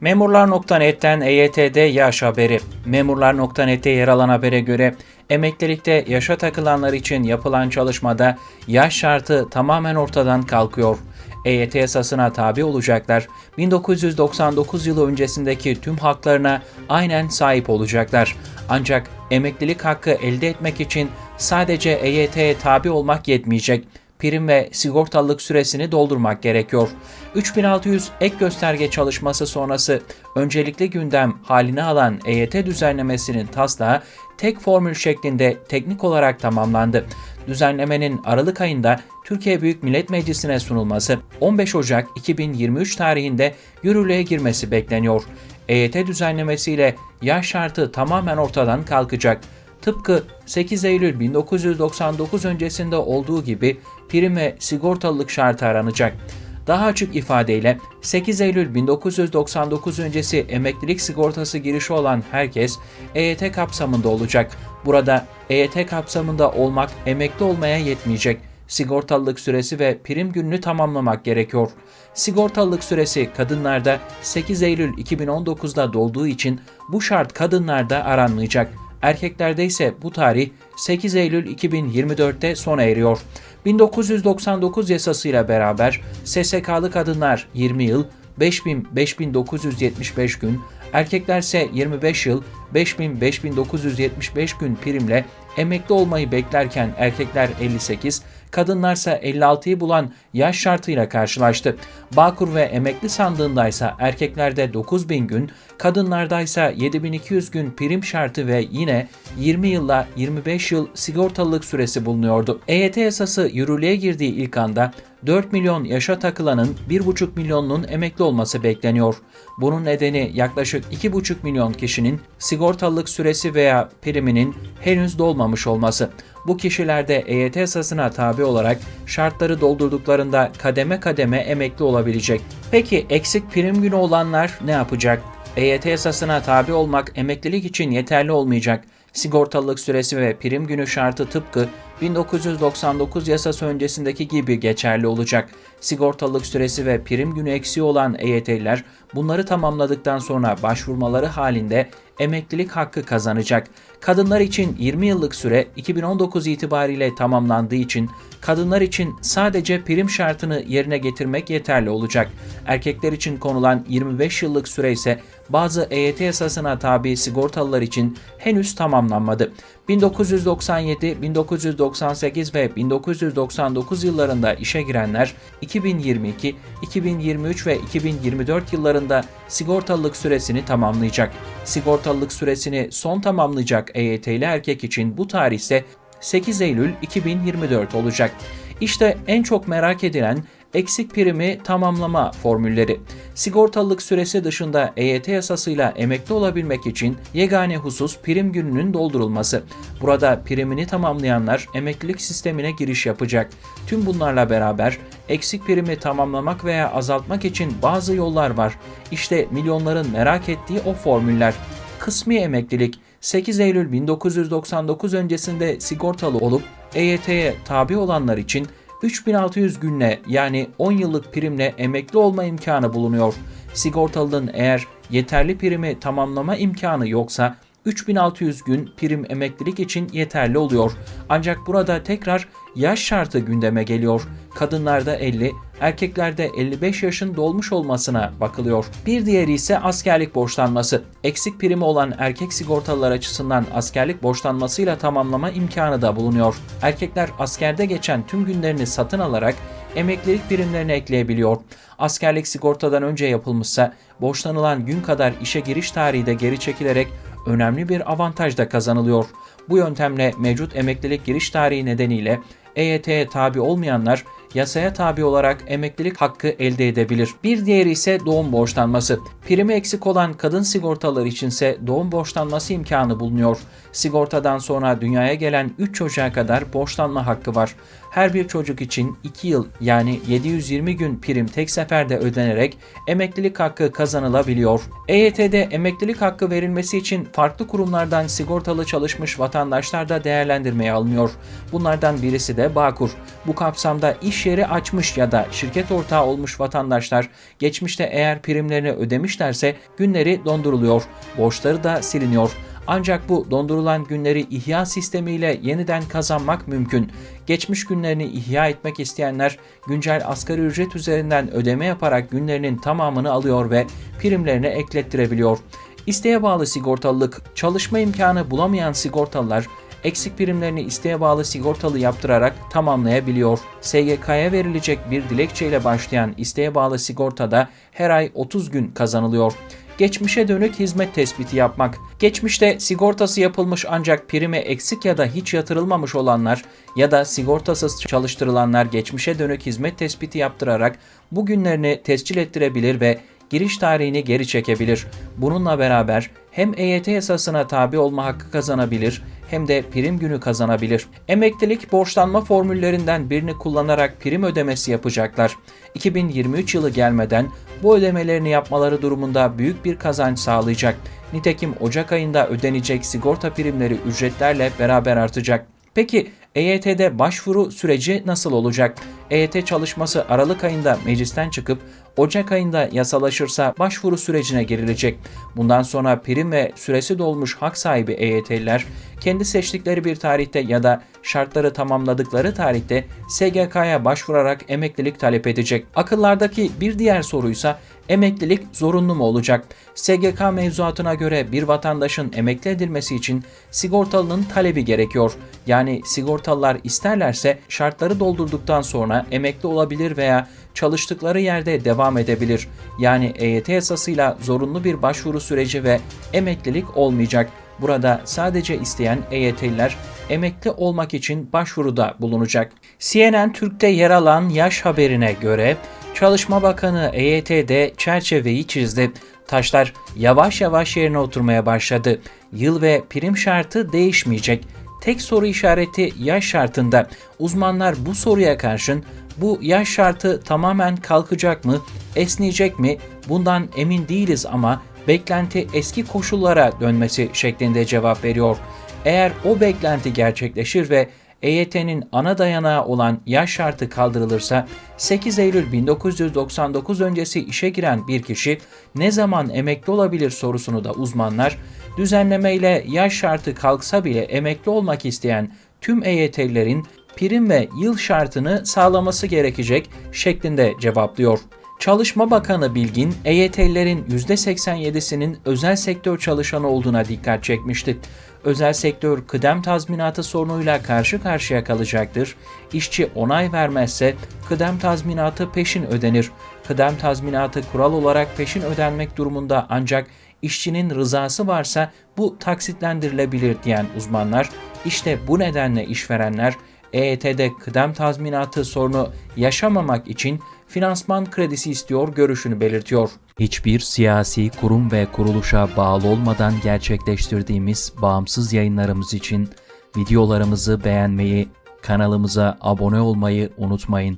Memurlar.net'ten EYT'de yaş haberi. Memurlar.net'te yer alan habere göre emeklilikte yaşa takılanlar için yapılan çalışmada yaş şartı tamamen ortadan kalkıyor. EYT yasasına tabi olacaklar, 1999 yılı öncesindeki tüm haklarına aynen sahip olacaklar. Ancak emeklilik hakkı elde etmek için sadece EYT'ye tabi olmak yetmeyecek prim ve sigortalılık süresini doldurmak gerekiyor. 3600 ek gösterge çalışması sonrası öncelikli gündem haline alan EYT düzenlemesinin taslağı tek formül şeklinde teknik olarak tamamlandı. Düzenlemenin Aralık ayında Türkiye Büyük Millet Meclisi'ne sunulması 15 Ocak 2023 tarihinde yürürlüğe girmesi bekleniyor. EYT düzenlemesiyle yaş şartı tamamen ortadan kalkacak. Tıpkı 8 Eylül 1999 öncesinde olduğu gibi prim ve sigortalılık şartı aranacak. Daha açık ifadeyle 8 Eylül 1999 öncesi emeklilik sigortası girişi olan herkes EYT kapsamında olacak. Burada EYT kapsamında olmak emekli olmaya yetmeyecek. Sigortalılık süresi ve prim gününü tamamlamak gerekiyor. Sigortalılık süresi kadınlarda 8 Eylül 2019'da dolduğu için bu şart kadınlarda aranmayacak. Erkeklerde ise bu tarih 8 Eylül 2024'te sona eriyor. 1999 yasasıyla beraber SSK'lı kadınlar 20 yıl 5000 5975 gün, erkeklerse 25 yıl 5000 5975 gün primle emekli olmayı beklerken erkekler 58, kadınlarsa 56'yı bulan yaş şartıyla karşılaştı. Bağkur ve emekli sandığındaysa erkeklerde 9000 gün, kadınlardaysa 7200 gün prim şartı ve yine 20 yılla 25 yıl sigortalılık süresi bulunuyordu. EYT yasası yürürlüğe girdiği ilk anda 4 milyon yaşa takılanın 1,5 milyonunun emekli olması bekleniyor. Bunun nedeni yaklaşık 2,5 milyon kişinin sigortalılık süresi veya priminin henüz dolmamış olması. Bu kişiler de EYT yasasına tabi olarak şartları doldurduklarında kademe kademe emekli olabilecek. Peki eksik prim günü olanlar ne yapacak? EYT yasasına tabi olmak emeklilik için yeterli olmayacak. Sigortalılık süresi ve prim günü şartı tıpkı 1999 yasası öncesindeki gibi geçerli olacak. Sigortalılık süresi ve prim günü eksiği olan EYT'liler bunları tamamladıktan sonra başvurmaları halinde emeklilik hakkı kazanacak. Kadınlar için 20 yıllık süre 2019 itibariyle tamamlandığı için kadınlar için sadece prim şartını yerine getirmek yeterli olacak. Erkekler için konulan 25 yıllık süre ise bazı EYT yasasına tabi sigortalılar için henüz tamamlanmadı. 1997, 1998 ve 1999 yıllarında işe girenler 2022, 2023 ve 2024 yıllarında sigortalılık süresini tamamlayacak. Sigortalılık süresini son tamamlayacak EYT'li erkek için bu tarih ise 8 Eylül 2024 olacak. İşte en çok merak edilen eksik primi tamamlama formülleri. Sigortalılık süresi dışında EYT yasasıyla emekli olabilmek için yegane husus prim gününün doldurulması. Burada primini tamamlayanlar emeklilik sistemine giriş yapacak. Tüm bunlarla beraber eksik primi tamamlamak veya azaltmak için bazı yollar var. İşte milyonların merak ettiği o formüller. Kısmi emeklilik 8 Eylül 1999 öncesinde sigortalı olup EYT'ye tabi olanlar için 3600 günle yani 10 yıllık primle emekli olma imkanı bulunuyor. Sigortalının eğer yeterli primi tamamlama imkanı yoksa 3600 gün prim emeklilik için yeterli oluyor. Ancak burada tekrar yaş şartı gündeme geliyor. Kadınlarda 50, erkeklerde 55 yaşın dolmuş olmasına bakılıyor. Bir diğeri ise askerlik borçlanması. Eksik primi olan erkek sigortalılar açısından askerlik borçlanmasıyla tamamlama imkanı da bulunuyor. Erkekler askerde geçen tüm günlerini satın alarak emeklilik primlerine ekleyebiliyor. Askerlik sigortadan önce yapılmışsa borçlanılan gün kadar işe giriş tarihi de geri çekilerek önemli bir avantaj da kazanılıyor. Bu yöntemle mevcut emeklilik giriş tarihi nedeniyle EYT'ye tabi olmayanlar yasaya tabi olarak emeklilik hakkı elde edebilir. Bir diğeri ise doğum borçlanması. Primi eksik olan kadın sigortaları içinse doğum borçlanması imkanı bulunuyor. Sigortadan sonra dünyaya gelen 3 çocuğa kadar borçlanma hakkı var. Her bir çocuk için 2 yıl yani 720 gün prim tek seferde ödenerek emeklilik hakkı kazanılabiliyor. EYT'de emeklilik hakkı verilmesi için farklı kurumlardan sigortalı çalışmış vatandaşlar da değerlendirmeye alınıyor. Bunlardan birisi de Bağkur. Bu kapsamda iş yeri açmış ya da şirket ortağı olmuş vatandaşlar geçmişte eğer primlerini ödemişlerse günleri donduruluyor, borçları da siliniyor. Ancak bu dondurulan günleri ihya sistemiyle yeniden kazanmak mümkün. Geçmiş günlerini ihya etmek isteyenler güncel asgari ücret üzerinden ödeme yaparak günlerinin tamamını alıyor ve primlerine eklettirebiliyor. İsteğe bağlı sigortalılık, çalışma imkanı bulamayan sigortalılar eksik primlerini isteğe bağlı sigortalı yaptırarak tamamlayabiliyor. SGK'ya verilecek bir dilekçeyle başlayan isteğe bağlı sigortada her ay 30 gün kazanılıyor. Geçmişe dönük hizmet tespiti yapmak. Geçmişte sigortası yapılmış ancak prime eksik ya da hiç yatırılmamış olanlar ya da sigortasız çalıştırılanlar geçmişe dönük hizmet tespiti yaptırarak bu günlerini tescil ettirebilir ve giriş tarihini geri çekebilir. Bununla beraber hem EYT yasasına tabi olma hakkı kazanabilir hem de prim günü kazanabilir. Emeklilik borçlanma formüllerinden birini kullanarak prim ödemesi yapacaklar. 2023 yılı gelmeden bu ödemelerini yapmaları durumunda büyük bir kazanç sağlayacak. Nitekim Ocak ayında ödenecek sigorta primleri ücretlerle beraber artacak. Peki EYT'de başvuru süreci nasıl olacak? EYT çalışması Aralık ayında meclisten çıkıp Ocak ayında yasalaşırsa başvuru sürecine girilecek. Bundan sonra prim ve süresi dolmuş hak sahibi EYT'liler kendi seçtikleri bir tarihte ya da şartları tamamladıkları tarihte SGK'ya başvurarak emeklilik talep edecek. Akıllardaki bir diğer soruysa emeklilik zorunlu mu olacak? SGK mevzuatına göre bir vatandaşın emekli edilmesi için sigortalının talebi gerekiyor. Yani sigortalılar isterlerse şartları doldurduktan sonra emekli olabilir veya çalıştıkları yerde devam edebilir. Yani EYT yasasıyla zorunlu bir başvuru süreci ve emeklilik olmayacak. Burada sadece isteyen EYT'liler emekli olmak için başvuruda bulunacak. CNN Türk'te yer alan yaş haberine göre Çalışma Bakanı EYT'de çerçeveyi çizdi. Taşlar yavaş yavaş yerine oturmaya başladı. Yıl ve prim şartı değişmeyecek. Tek soru işareti yaş şartında. Uzmanlar bu soruya karşın bu yaş şartı tamamen kalkacak mı, esneyecek mi? Bundan emin değiliz ama beklenti eski koşullara dönmesi şeklinde cevap veriyor. Eğer o beklenti gerçekleşir ve EYT'nin ana dayanağı olan yaş şartı kaldırılırsa 8 Eylül 1999 öncesi işe giren bir kişi ne zaman emekli olabilir sorusunu da uzmanlar düzenlemeyle yaş şartı kalksa bile emekli olmak isteyen tüm EYT'lilerin prim ve yıl şartını sağlaması gerekecek şeklinde cevaplıyor. Çalışma Bakanı Bilgin, EYT'lilerin %87'sinin özel sektör çalışanı olduğuna dikkat çekmişti. Özel sektör kıdem tazminatı sorunuyla karşı karşıya kalacaktır. İşçi onay vermezse kıdem tazminatı peşin ödenir. Kıdem tazminatı kural olarak peşin ödenmek durumunda ancak işçinin rızası varsa bu taksitlendirilebilir diyen uzmanlar, işte bu nedenle işverenler EYT'de kıdem tazminatı sorunu yaşamamak için finansman kredisi istiyor görüşünü belirtiyor. Hiçbir siyasi kurum ve kuruluşa bağlı olmadan gerçekleştirdiğimiz bağımsız yayınlarımız için videolarımızı beğenmeyi, kanalımıza abone olmayı unutmayın.